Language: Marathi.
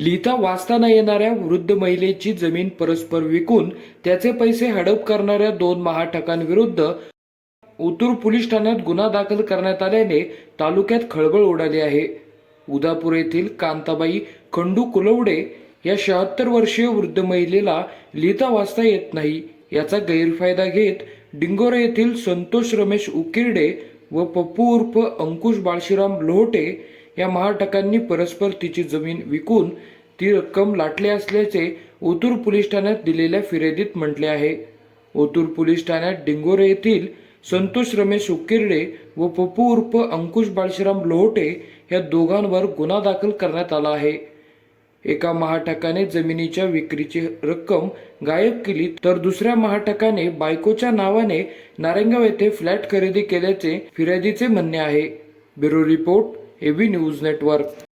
लिहिता वाचताना येणाऱ्या वृद्ध महिलेची जमीन परस्पर विकून त्याचे पैसे हडप करणाऱ्या दोन महाठकांविरुद्ध उतूर पोलीस ठाण्यात गुन्हा दाखल करण्यात आल्याने तालुक्यात खळबळ उडाली आहे. उदापूर येथील कांताबाई खंडू कुलवडे या शहात्तर वर्षीय वृद्ध महिलेला लिहिता वाचता येत नाही. याचा गैरफायदा घेत डिंगोरे येथील संतोष रमेश उकिरडे व पप्पू उर्फ अंकुश बाळशीराम लोहटे या महाटकांनी परस्पर तिची जमीन विकून ती रक्कम लाटली असल्याचे ओतूर पोलीस ठाण्यात दिलेल्या फिर्यादीत म्हटले आहे. ओतूर पोलीस ठाण्यात डिंगोरे येथील संतोष रमेश उकिर्डे व पप्पू उर्फ अंकुश बाळशीराम लोहटे या दोघांवर गुन्हा दाखल करण्यात आला आहे. एका महाटकाने जमिनीच्या विक्रीची रक्कम गायब केली तर दुसऱ्या महाटकाने बायकोच्या नावाने नारायणगाव येथे फ्लॅट खरेदी केल्याचे फिर्यादीचे म्हणणे आहे. Bureau report A V news network